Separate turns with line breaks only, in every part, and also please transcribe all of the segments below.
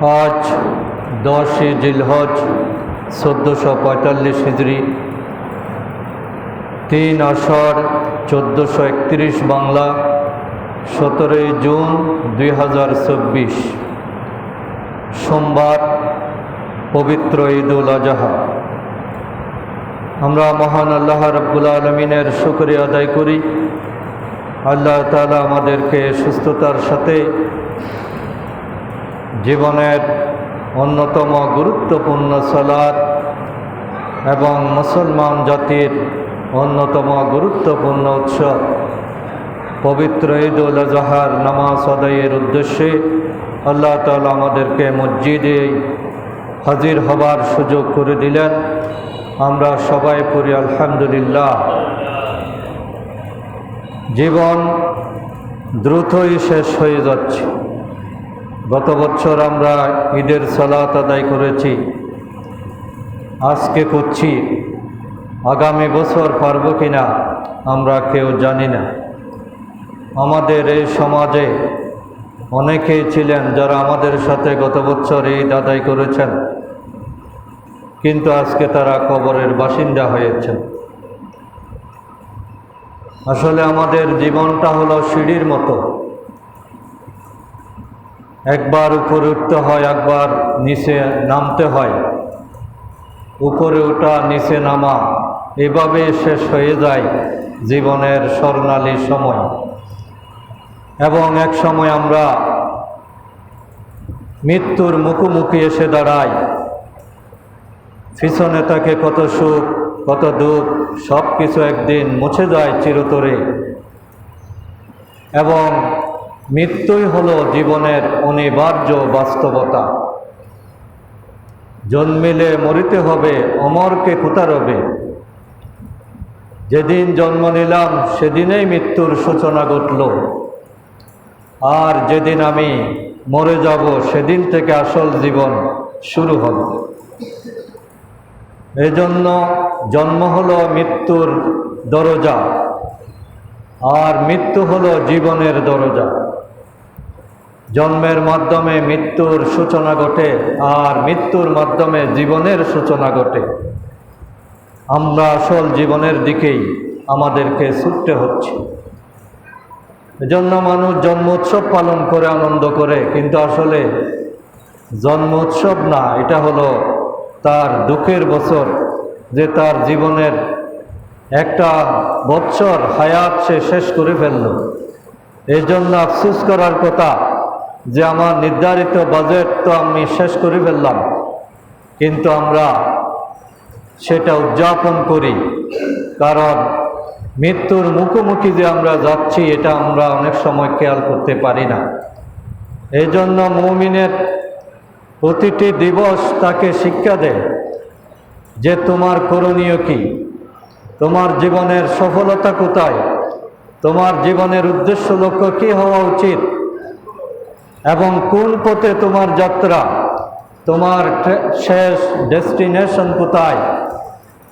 আজ দশই জিলহজ, চোদ্দোশো পঁয়তাল্লিশ হিজড়ি তিন আষাঢ় চোদ্দোশো একত্রিশ বাংলা, সতেরোই জুন দুই হাজার চব্বিশ। সোমবার, পবিত্র ঈদুল আজহা। আমরা মহান আল্লাহ রব্বুল আলমিনের শুক্রিয়া আদায় করি। আল্লাহ তালা আমাদেরকে সুস্থতার সাথে জীবনের অন্যতম গুরুত্বপূর্ণ সালাদ এবং মুসলমান জাতির অন্যতম গুরুত্বপূর্ণ উৎসব। পবিত্র ঈদ উল আজহার নামাজ আদায়ের উদ্দেশ্যে আল্লাহ তালা আমাদেরকে মসজিদে হাজির হবার সুযোগ করে দিলেন। আমরা সবাই পড়ি আলহামদুলিল্লাহ। জীবন দ্রুতই শেষ হয়ে যাচ্ছে। গত বছর আমরা ঈদের সালাত আদায় করেছি। আজকে করছি। আগামী বছর পারব কি না আমরা কেউ জানি না। আমাদের এই সমাজে অনেকেই ছিলেন যারা আমাদের সাথে গত বছর ঈদ আদায় করেছেন, কিন্তু আজকে তারা কবরের বাসিন্দা হয়েছেন। আসলে আমাদের জীবনটা হলো সিঁড়ির মতো। একবার উপরে উঠতে হয়, একবার নিচে নামতে হয়। উপরে ওঠা, নিচে নামা, এভাবে শেষ হয়ে যায় জীবনের স্বর্ণালী সময়। এবং এক সময় আমরা মৃত্যুর মুখোমুখি এসে দাঁড়াই। পিছনে তাকে কত সুখ, কত দুঃখ সব কিছু একদিন মুছে যায় চিরতরে। এবং মৃত্যুই হলো জীবনের অনিবার্য বাস্তবতা। জন্মিলে মরিতে হবে, অমরকে কুতারবে। যেদিন জন্ম নিলাম, সেদিনেই মৃত্যুর সূচনা ঘটল। আর যেদিন আমি মরে যাব, সেদিন থেকে আসল জীবন শুরু হবে। এজন্য জন্ম হলো মৃত্যুর দরজা, আর মৃত্যু হলো জীবনের দরজা। জন্মের মাধ্যমে মৃত্যুর সূচনা ঘটে আর মৃত্যুর মাধ্যমে জীবনের সূচনা ঘটে। আমরা আসল জীবনের দিকেই আমাদেরকে ছুটতে হচ্ছে। এজন্য মানুষ জন্ম উৎসব পালন করে, আনন্দ করে, কিন্তু আসলে জন্ম উৎসব না, এটা হলো তার দুঃখের বছর যে তার জীবনের একটা বছর হায়াত সে শেষ করে ফেলল। এই জন্য আফসুস করার কথা যে আমার নির্ধারিত বাজেট তো আমি শেষ করে ফেললাম, কিন্তু আমরা সেটা উদযাপন করি। কারণ মৃত্যুর মুখোমুখি যে আমরা যাচ্ছি, এটা আমরা অনেক সময় খেয়াল করতে পারি না। এই জন্য মৌমিনের প্রতিটি দিবস তাকে শিক্ষা দেয় যে তোমার করণীয় কি? তোমার জীবনের সফলতা কোথায়? তোমার জীবনের উদ্দেশ্য লক্ষ্য কী হওয়া উচিত? এবং কোন পথে তোমার যাত্রা? তোমার শেষ ডেস্টিনেশন কোথায়?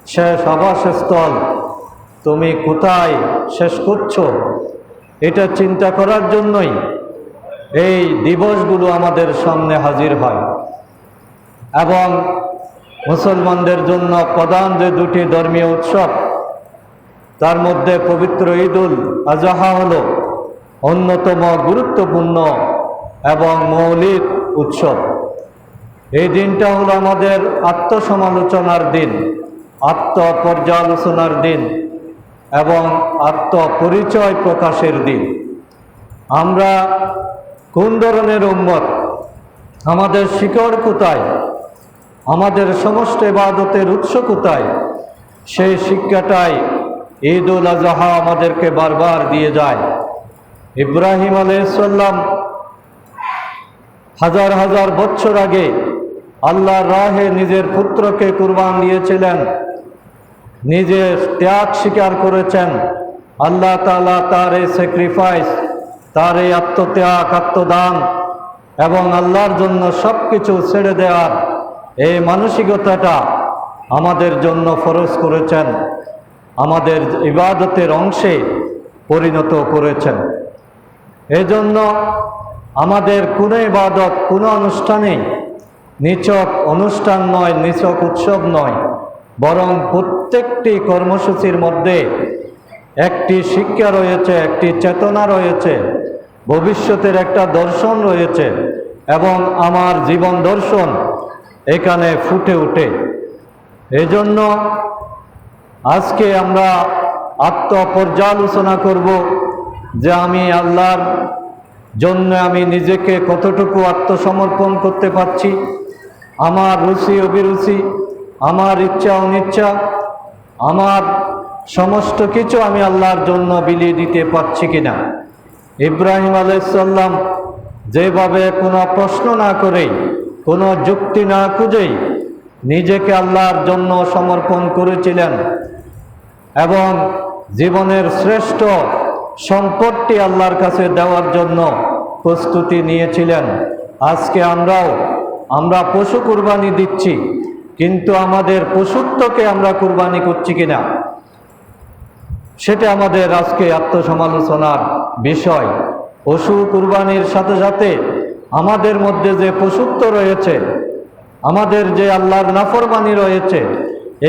শেষ আবাসস্থল? তুমি কোথায় শেষ করছ? এটা চিন্তা করার জন্যই এই দিবসগুলো আমাদের সামনে হাজির হয়। এবং মুসলমানদের জন্য প্রধান যে দুটি ধর্মীয় উৎসব, তার মধ্যে পবিত্র ঈদুল আজহা হল অন্যতম গুরুত্বপূর্ণ এবং মৌলিক উৎসব। এই দিনটা হলো আমাদের আত্মসমালোচনার দিন, আত্মপর্যালোচনার দিন এবং আত্মপরিচয় প্রকাশের দিন। আমরা কোন ধরনের উম্মত? আমাদের শিকড় কোথায়? আমাদের সমস্ত ইবাদতের উৎস কোথায়? সেই শিক্ষাটাই ঈদ উল আজহা আমাদেরকে বারবার দিয়ে যায়। ইব্রাহিম আলাইসাল্লাম হাজার হাজার বছর আগে আল্লাহর রাহে নিজের পুত্রকে কুরবান দিয়েছিলেন। নিজের ত্যাগ স্বীকার করেছেন। আল্লাহ তালা তার এই স্যাক্রিফাইস তার এই আত্মত্যাগ, আত্মদান এবং আল্লাহর জন্য সব কিছু ছেড়ে দেওয়ার এই মানসিকতাটা আমাদের জন্য ফরজ করেছেন। আমাদের ইবাদতের অংশে পরিণত করেছেন। এজন্য আমাদের কোনো ইবাদত, কোনো অনুষ্ঠানে নিচক অনুষ্ঠান নয়, নিচক উৎসব নয়, বরং প্রত্যেকটি কর্মসূচির মধ্যে একটি শিক্ষা রয়েছে, একটি চেতনা রয়েছে, ভবিষ্যতের একটা দর্শন রয়েছে, এবং আমার জীবন দর্শন এখানে ফুটে ওঠে। এজন্য আজকে আমরা আত্মপর্যালোচনা করব যে আমি আল্লাহর জন্য আমি নিজেকে কতটুকু আত্মসমর্পণ করতে পারছি? আমার রুচি, অভিরুচি, আমার ইচ্ছা, অনিচ্ছা, আমার সমস্ত কিছু আমি আল্লাহর জন্য বিলিয়ে দিতে পারছি কিনা? ইব্রাহিম আলাইসাল্লাম যেভাবে কোনো প্রশ্ন না করেই, কোনো যুক্তি না খুঁজেই নিজেকে আল্লাহর জন্য সমর্পণ করেছিলেন এবং জীবনের শ্রেষ্ঠ সম্পদটি আল্লাহর কাছে দেওয়ার জন্য প্রস্তুতি নিয়েছিলেন। আজকে আমরাও, আমরা পশু কুরবানি দিচ্ছি, কিন্তু আমাদের পশুত্বকে আমরা কুরবানি করছি কিনা? সেটা আমাদের আজকে আত্মসমালোচনার বিষয়। পশু কুরবানির সাথে সাথে আমাদের মধ্যে যে পশুত্ব রয়েছে, আমাদের যে আল্লাহর নাফরমানি রয়েছে,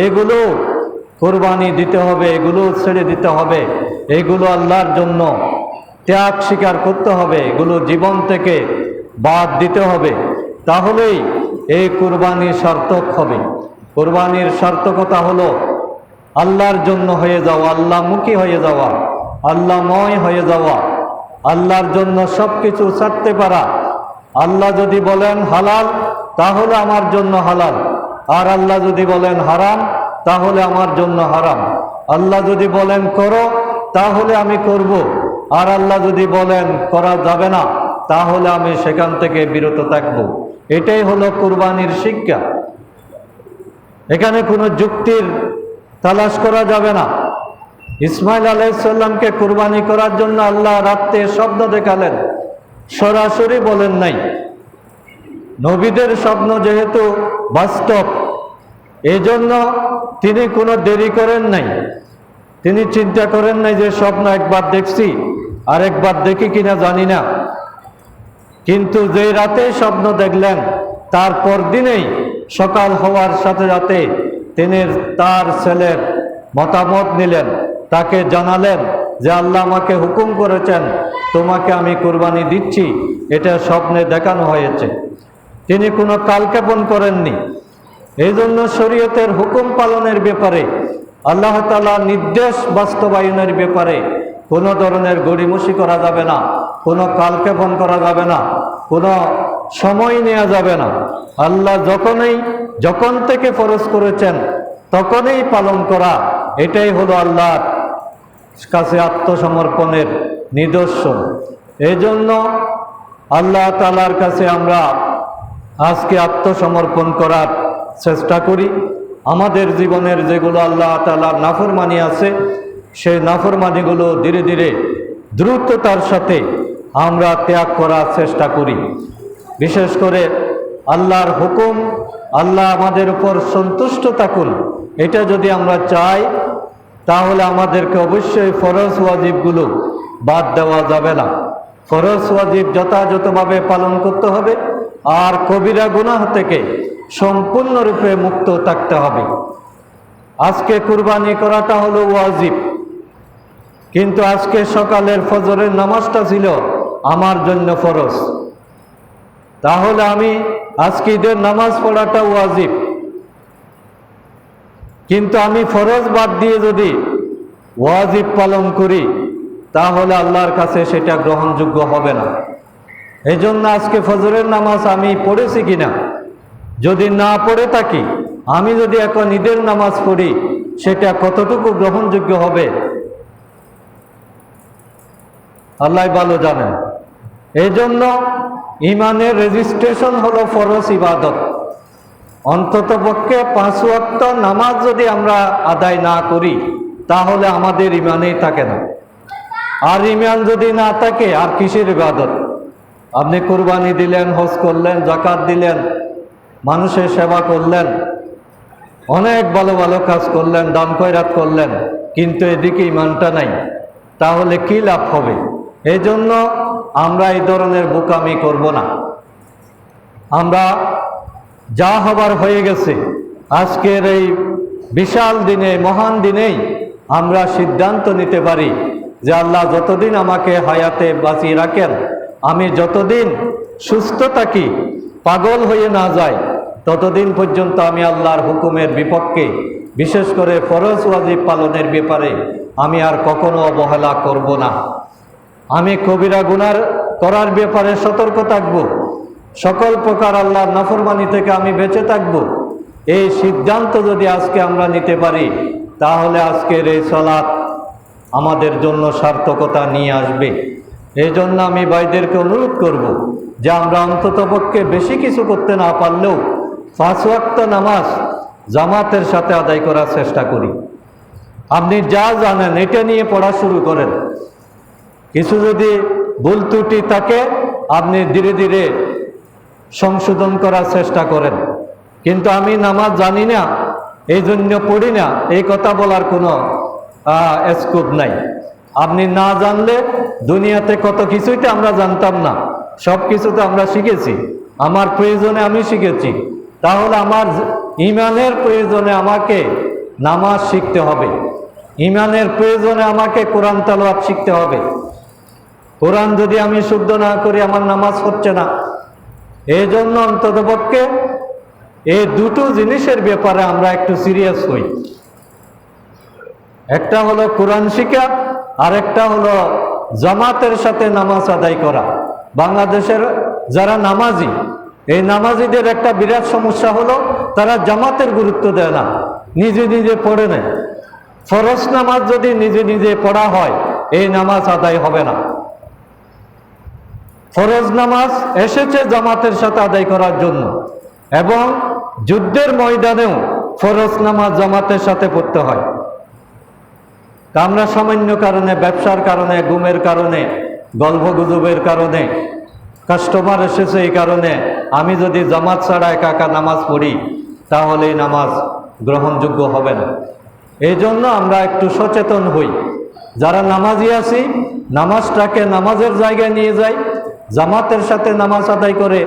এগুলো কোরবানি দিতে হবে, এগুলো ছেড়ে দিতে হবে। এগুলো আল্লাহর জন্য ত্যাগ স্বীকার করতে হবে, এগুলো জীবন থেকে বাদ দিতে হবে। তাহলেই এই কোরবানি সার্থক হবে। কোরবানির সার্থকতা হলো আল্লাহর জন্য হয়ে যাওয়া, আল্লাহমুখী হয়ে যাওয়া, আল্লাহময় হয়ে যাওয়া। আল্লাহর জন্য সব কিছু ছাড়তে পারা। আল্লাহ যদি বলেন হালাল, তাহলে আমার জন্য হালাল। আর আল্লাহ যদি বলেন হারাম তাহলে আমার জন্য হারাম। আল্লাহ যদি বলেন করো, তাহলে আমি করব। আর আল্লাহ যদি বলেন করা যাবে না, তাহলে আমি সেখান থেকে বিরত থাকব। এটাই হলো কুরবানির শিক্ষা। এখানে কোনো যুক্তির তালাশ করা যাবে না। ইসমাইল আলাইসাল্লামকে কুরবানি করার জন্য আল্লাহ রাত্রে স্বপ্ন দেখালেন। সরাসরি বলেন নাই। নবীদের স্বপ্ন যেহেতু বাস্তব এজন্য তিনি কোনো দেরি করেন নাই। তিনি চিন্তা করেন নাই যে স্বপ্ন একবার দেখছি আর একবার দেখি কিনা জানি না। কিন্তু যে রাতে স্বপ্ন দেখলেন তারপর দিনেই সকাল হওয়ার সাথে সাথে তিনি তার ছেলের মতামত নিলেন। তাকে জানালেন যে, আল্লাহ আমাকে হুকুম করেছেন, তোমাকে আমি কোরবানি দিচ্ছি, এটা স্বপ্নে দেখানো হয়েছে। তিনি কোনো কালক্ষেপণ করেননি। এই জন্য শরীয়তের হুকুম পালনের ব্যাপারে, আল্লাহ তালা নির্দেশ বাস্তবায়নের ব্যাপারে কোনো ধরনের গড়িমসি করা যাবে না, কোনো কালক্ষেপণ করা যাবে না, কোনো সময় নেওয়া যাবে না। আল্লাহ যখনই, যখন থেকে ফরজ করেছেন, তখনই পালন করা, এটাই হলো আল্লাহর কাছে আত্মসমর্পণের নিদর্শন। এই জন্য আল্লাহ তালার কাছে আমরা আজকে আত্মসমর্পণ করার চেষ্টা করি। আমাদের জীবনের যেগুলো আল্লাহ তালার নাফরমানি আছে, সেই নাফরমানিগুলো ধীরে ধীরে দ্রুততার সাথে আমরা ত্যাগ করার চেষ্টা করি। বিশেষ করে আল্লাহর হুকুম, আল্লাহ আমাদের উপর সন্তুষ্ট থাকুন, এটা যদি আমরা চাই, তাহলে আমাদেরকে অবশ্যই ফরজ ওয়াজিবগুলো বাদ দেওয়া যাবে না। ফরজ ওয়াজিব যথাযথভাবে পালন করতে হবে। আর কবিরা গুনাহ থেকে সম্পূর্ণরূপে মুক্ত থাকতে হবে। আজকে কুরবানি করাটা হলো ওয়াজিব। কিন্তু আজকে সকালের ফজরের নামাজটা ছিল আমার জন্য ফরজ। তাহলে আমি আজকে ঈদের নামাজ পড়াটা ওয়াজিব। কিন্তু আমি ফরজ বাদ দিয়ে যদি ওয়াজিব পালন করি, তাহলে আল্লাহর কাছে সেটা গ্রহণযোগ্য হবে না। এই জন্য আজকে ফজরের নামাজ আমি পড়েছি কিনা? যদি না পড়ে থাকি, আমি যদি এখন ঈদের নামাজ পড়ি, সেটা কতটুকু গ্রহণযোগ্য হবে? আল্লাহ ভালো জানেন। এই জন্য ইমানের রেজিস্ট্রেশন হলো ফরজ ইবাদত। অন্তত পক্ষে পাঁচ ওয়াক্ত নামাজ যদি আমরা আদায় না করি, তাহলে আমাদের ইমানেই থাকে না। আর ইমান যদি না থাকে, আর কিসের ইবাদত? আপনি কুরবানি দিলেন, হজ করলেন, জাকাত দিলেন, মানুষের সেবা করলেন, অনেক ভালো ভালো কাজ করলেন, দান কয়রাত করলেন, কিন্তু এদিকে ইমানটা নাই। তাহলে কি লাভ হবে? এই জন্য আমরা এই ধরনের বোকামি করব না। আমরা যা হবার হয়ে গেছে, আজকের এই বিশাল দিনে, মহান দিনেই আমরা সিদ্ধান্ত নিতে পারি যে আল্লাহ যতদিন আমাকে হায়াতে বাঁচিয়ে রাখেন আমি যতদিন সুস্থ থাকি, পাগল হয়ে না যায় ততদিন পর্যন্ত আমি আল্লাহর হুকুমের বিপক্ষে, বিশেষ করে ফরজ ওয়াজিব পালনের ব্যাপারে আমি আর কখনো অবহেলা করব না। আমি কবিরা গুনার করার ব্যাপারে সতর্ক থাকব। সকল প্রকার আল্লাহর নাফরমানি থেকে আমি বেঁচে থাকব। এই সিদ্ধান্ত যদি আজকে আমরা নিতে পারি, তাহলে আজকের এই সলাৎ আমাদের জন্য সার্থকতা নিয়ে আসবে। এই জন্য আমি ভাইদেরকে অনুরোধ করব যে আমরা অন্ততপক্ষে বেশি কিছু করতে না পারলেও পাঁচ ওয়াক্ত নামাজ জামাতের সাথে আদায় করার চেষ্টা করি। আপনি যা জানেন, এটা নিয়ে পড়া শুরু করেন। কিছু যদি ভুল ত্রুটি থাকে, আপনি ধীরে ধীরে সংশোধন করার চেষ্টা করেন। কিন্তু আমি নামাজ জানি না এই জন্য পড়ি না, এই কথা বলার কোনো স্কোপ নাই। আপনি না জানলে দুনিয়াতে কত কিছুই তো আমরা জানতাম না। সব কিছু তো আমরা শিখেছি। আমার প্রয়োজনে আমি শিখেছি। তাহলে আমার ইমানের প্রয়োজনে আমাকে নামাজ শিখতে হবে। ইমানের প্রয়োজনে আমাকে কোরআন তালোয়াত শিখতে হবে। কোরআন যদি আমি শুদ্ধ না করি, আমার নামাজ হচ্ছে না। এই জন্য অন্ততপক্ষে এই দুটো জিনিসের ব্যাপারে আমরা একটু সিরিয়াস হই। একটা হলো কোরআন শিখা আর একটা হলো জামাতের সাথে নামাজ আদায় করা। বাংলাদেশের যারা নামাজি, এই নামাজিদের একটা বিরাট সমস্যা হলো তারা জামাতের গুরুত্ব দেয় না, নিজে নিজে পড়ে নেয়। ফরজ নামাজ যদি নিজে নিজে পড়া হয়, এই নামাজ আদায় হবে না। ফরজ নামাজ এসেছে জামাতের সাথে আদায় করার জন্য এবং যুদ্ধের ময়দানেও ফরজ নামাজ জামাতের সাথে পড়তে হয়। তা আমরা সামান্য কারণে, ব্যবসার কারণে, গুমের কারণে গল্প গুজবের কারণে কাস্টমার এসেছে এই কারণে, আমি যদি জামাত ছাড়া একা একা নামাজ পড়ি তাহলে এই নামাজ গ্রহণযোগ্য হবে না। এই জন্য আমরা একটু সচেতন হই। যারা নামাজি আছি, নামাজটাকে নামাজের জায়গায় নিয়ে যাই, জামাতের সাথে নামাজ আদায় করে,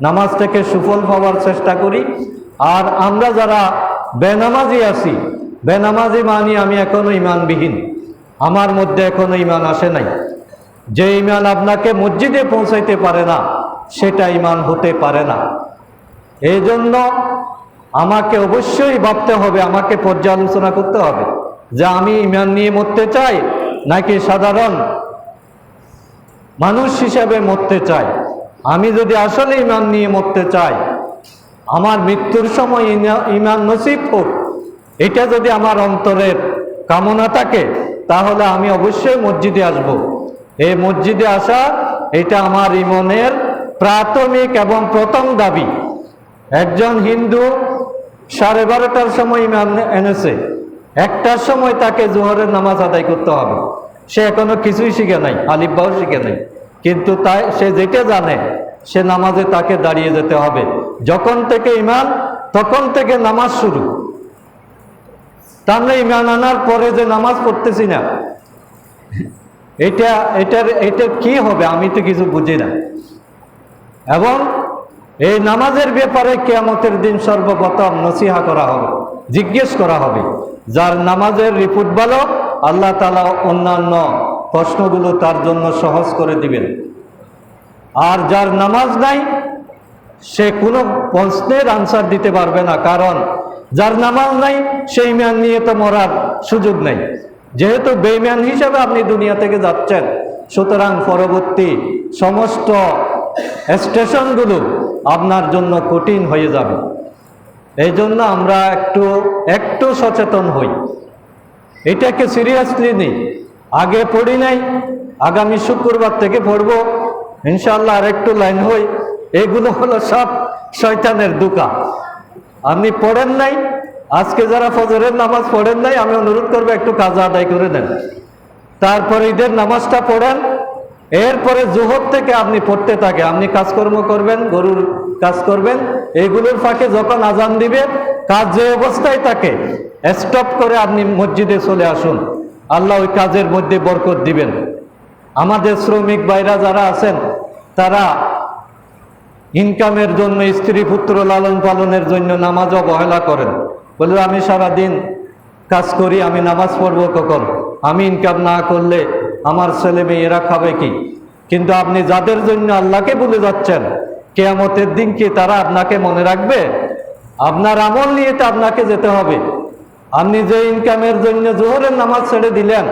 নামাজটাকে সুফল পাওয়ার চেষ্টা করি। আর আমরা যারা বেনামাজি আছি বেনামাজি মানি আমি এখনও ইমানবিহীন আমার মধ্যে এখনও ইমান আসে নাই। যে ইমান আপনাকে মসজিদে পৌঁছাইতে পারে না, সেটা ইমান হতে পারে না। এই জন্য আমাকে অবশ্যই ভাবতে হবে, আমাকে পর্যালোচনা করতে হবে যে আমি ইমান নিয়ে মরতে চাই নাকি সাধারণ মানুষ হিসাবে মরতে চাই। আমি যদি আসলে ইমান নিয়ে মরতে চাই, আমার মৃত্যুর সময় ইমান নসিব হোক এটা যদি আমার অন্তরের কামনা থাকে, তাহলে আমি অবশ্যই মসজিদে আসব। এই মসজিদে আসা, এটা আমার ইমনের প্রাথমিক এবং প্রথম দাবি। একজন হিন্দু সাড়ে বারোটার সময় ইমান এনেছে। একটার সময় তাকে জোহরের নামাজ আদায় করতে হবে। সে এখনও কিছুই শিখে নাই আলিফবাও শিখে নাই। কিন্তু তাই সে যেটা জানে, সে নামাজে তাকে দাঁড়িয়ে যেতে হবে। যখন থেকে ইমান তখন থেকে নামাজ শুরু। তা আমরা ইমান আনার পরে যে নামাজ পড়তেছি না, এটা এটার এটা কি হবে? আমি তো কিছু বুঝি না। এবং এই নামাজের ব্যাপারে কেয়ামতের দিন সর্বপ্রথম নসিহা করা হবে, জিজ্ঞেস করা হবে, যার নামাজের রিপোর্ট ভালো, আল্লাহ তালা অন্যান্য প্রশ্নগুলো তার জন্য সহজ করে দিবেন। আর যার নামাজ নাই সে কোনো প্রশ্নের আনসার দিতে পারবে না, কারণ যার নামাজ নাই, সেই ম্যান নিয়ে তো মরার সুযোগ নেই। যেহেতু বেইম্যান হিসাবে আপনি দুনিয়া থেকে যাচ্ছেন, সুতরাং পরবর্তী সমস্ত স্টেশনগুলো আপনার জন্য কঠিন হয়ে যাবে। এই জন্য আমরা একটু একটু সচেতন হই। এটাকে সিরিয়াসলি নিই। আগে পড়ি নাই, আগামী শুক্রবার থেকে পড়ব। ইনশাল্লাহ আর একটু লাইন হই। এগুলো হলো সব শয়তানের দুকা। আপনি পড়েন নাই? আজকে যারা ফজরের নামাজ পড়েন নাই, আমি অনুরোধ করব একটু কাজ আদায় করে দেন তারপরে ঈদের নামাজটা পড়েন। এরপরে জোহর থেকে আপনি পড়তে থাকে। আপনি কাজকর্ম করবেন, গরুর কাজ করবেন এইগুলোর ফাঁকে যখন আজান দিবে, কাজ যে অবস্থায় থাকে স্টপ করে আপনি মসজিদে চলে আসুন। আল্লাহ ওই কাজের মধ্যে বরকত দিবেন। আমাদের শ্রমিক ভাইরা যারা আছেন, তারা ইনকামের জন্য, স্ত্রী পুত্র লালন পালনের জন্য নামাজ অবহেলা করেন। বলে, আমি সারা দিন কাজ করি, আমি নামাজ পড়ব কখন? আমি ইনকাম না করলে আমার ছেলে মেয়েরা খাবে কি? কিন্তু আপনি যাদের জন্য আল্লাহকে ভুলে যাচ্ছেন, কেয়ামতের দিন কি তারা আপনাকে মনে রাখবে? আপনার আমল নিয়ে তো আপনাকে যেতে হবে। আপনি যে ইনকামের জন্য জোহরের নামাজ ছেড়ে দিলেন,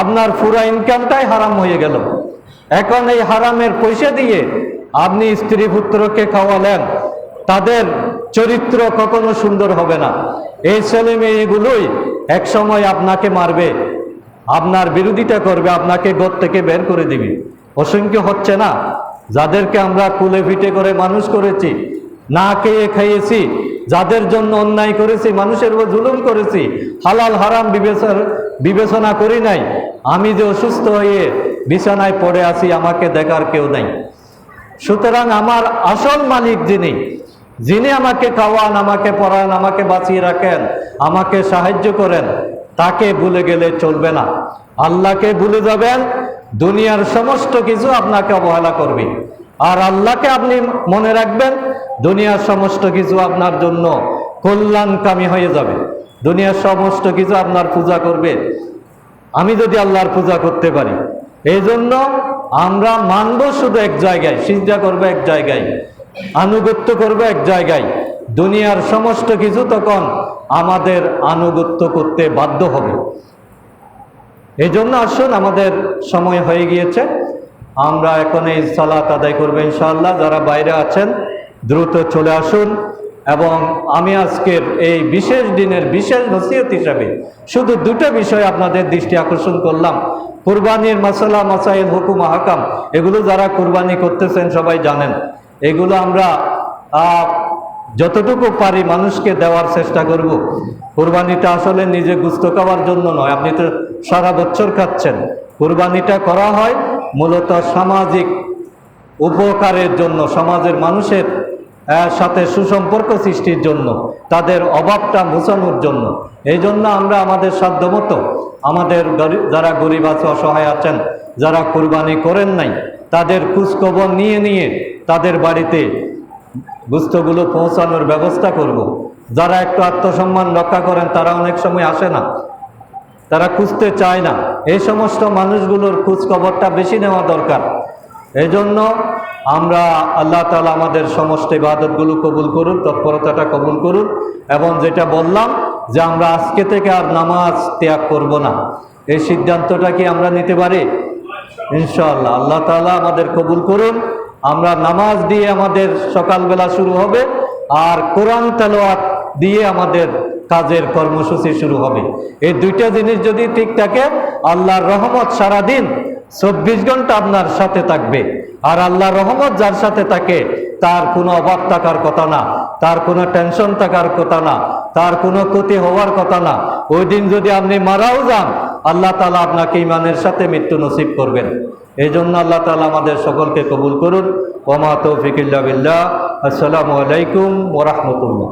আপনার পুরা ইনকামটাই হারাম হয়ে গেল। এখন এই হারামের পয়সা দিয়ে আপনি স্ত্রী পুত্রকে খাওয়ালেন, তাদের চরিত্র কখনো সুন্দর হবে না। এই ছেলে মেয়েগুলোই এক সময় আপনাকে মারবে, আপনার বিরোধিতা করবে, আপনাকে ঘর থেকে বের করে দিবে। অসংখ্য হচ্ছে না? যাদেরকে আমরা কুলে ফিটে করে মানুষ করেছি, না খেয়ে খাইয়েছি, যাদের জন্য অন্যায় করেছি, মানুষের উপর জুলুম করেছি, হালাল, হারাম বিবেচনা বিবেচনা করি নাই। আমি যে অসুস্থ হয়ে বিছানায় পড়ে আছি, আমাকে দেখার কেউ নাই। সুতরাং আমার আসল মালিক যিনি যিনি আমাকে খাওয়ান, আমাকে পড়ান, আমাকে বাঁচিয়ে রাখেন, আমাকে সাহায্য করেন, তাকে ভুলে গেলে চলবে না। আল্লাহকে ভুলে যাবেন, দুনিয়ার সমস্ত কিছু আপনাকে অবহেলা করবে। আর আল্লাহকে আপনি মনে রাখবেন, দুনিয়ার সমস্ত কিছু আপনার জন্য কল্যাণকামী হয়ে যাবে। দুনিয়ার সমস্ত কিছু আপনার পূজা করবে। আমি যদি আল্লাহর পূজা করতে পারি এই জন্য আমরা মানব শুধু এক জায়গায় সিজা করবে এক জায়গায়, আনুগত্য করবে এক জায়গায়। দুনিয়ার সমস্ত কিছু তখন আমাদের আনুগত্য করতে বাধ্য হবে। এই জন্য আসুন, আমাদের সময় হয়ে গিয়েছে। আমরা এখন এই সালাত আদায় করব ইনশাআল্লাহ। যারা বাইরে আছেন, দ্রুত চলে আসুন। এবং আমি আজকের এই বিশেষ দিনের বিশেষ নসিহত হিসাবে শুধু দুটো বিষয় আপনাদের দৃষ্টি আকর্ষণ করলাম। কুরবানির মাসালা, মাসাইল, হুকুম হাকাম এগুলো যারা কুরবানি করতেছেন সবাই জানেন। এগুলো আমরা যতটুকু পারি মানুষকে দেওয়ার চেষ্টা করব। কুরবানিটা আসলে নিজে গুস্ত খাওয়ার জন্য নয়, আপনি তো সারা বছর খাচ্ছেন। কুরবানিটা করা হয় মূলত সামাজিক উপকারের জন্য, সমাজের মানুষের সাথে সুসম্পর্ক সৃষ্টির জন্য, তাদের অভাবটা মোছানোর জন্য। এই জন্য আমরা আমাদের সাধ্যমতো, আমাদের যারা গরিব আছে, অসহায় আছেন, যারা কুরবানি করেন নাই, তাদের খোঁজখবর নিয়ে নিয়ে তাদের বাড়িতে গুস্তগুলো পৌঁছানোর ব্যবস্থা করব। যারা একটু আত্মসম্মান রক্ষা করেন, তারা অনেক সময় আসে না। তারা খুঁজতে চায় না। এই সমস্ত মানুষগুলোর খোঁজ খবরটা বেশি নেওয়া দরকার। এই জন্য আমরা আল্লাহ তালা আমাদের সমস্ত ইবাদতগুলো কবুল করুন, তৎপরতাটা কবুল করুন এবং যেটা বললাম যে আমরা আজকে থেকে আর নামাজ ত্যাগ করব না। এই সিদ্ধান্তটা কি আমরা নিতে পারি? ইনশাআল্লাহ। আল্লাহ তাআলা আমাদের কবুল করুন। আমরা নামাজ দিয়ে আমাদের সকালবেলা শুরু হবে আর কোরআন তেলোয়াত দিয়ে আমাদের কাজের কর্মসূচি শুরু হবে। এই দুইটা জিনিস যদি ঠিক থাকে, আল্লাহর রহমত সারাদিন চব্বিশ ঘণ্টা আপনার সাথে থাকবে। আর আল্লাহর রহমত যার সাথে থাকে, তার কোনো অভাব থাকার কথা না, তার কোনো টেনশন থাকার কথা না, তার কোনো ক্ষতি হওয়ার কথা না। ওই দিন যদি আপনি মারাও যান, আল্লাহ তালা আপনাকে ইমানের সাথে মৃত্যু নসিব করবেন। এই জন্য আল্লাহ তালা আমাদের সকলকে কবুল করুন। ওমা তৌফিকিল্লা বিল্লাহ। আসসালামু আলাইকুম ওরহমতুল্লাহ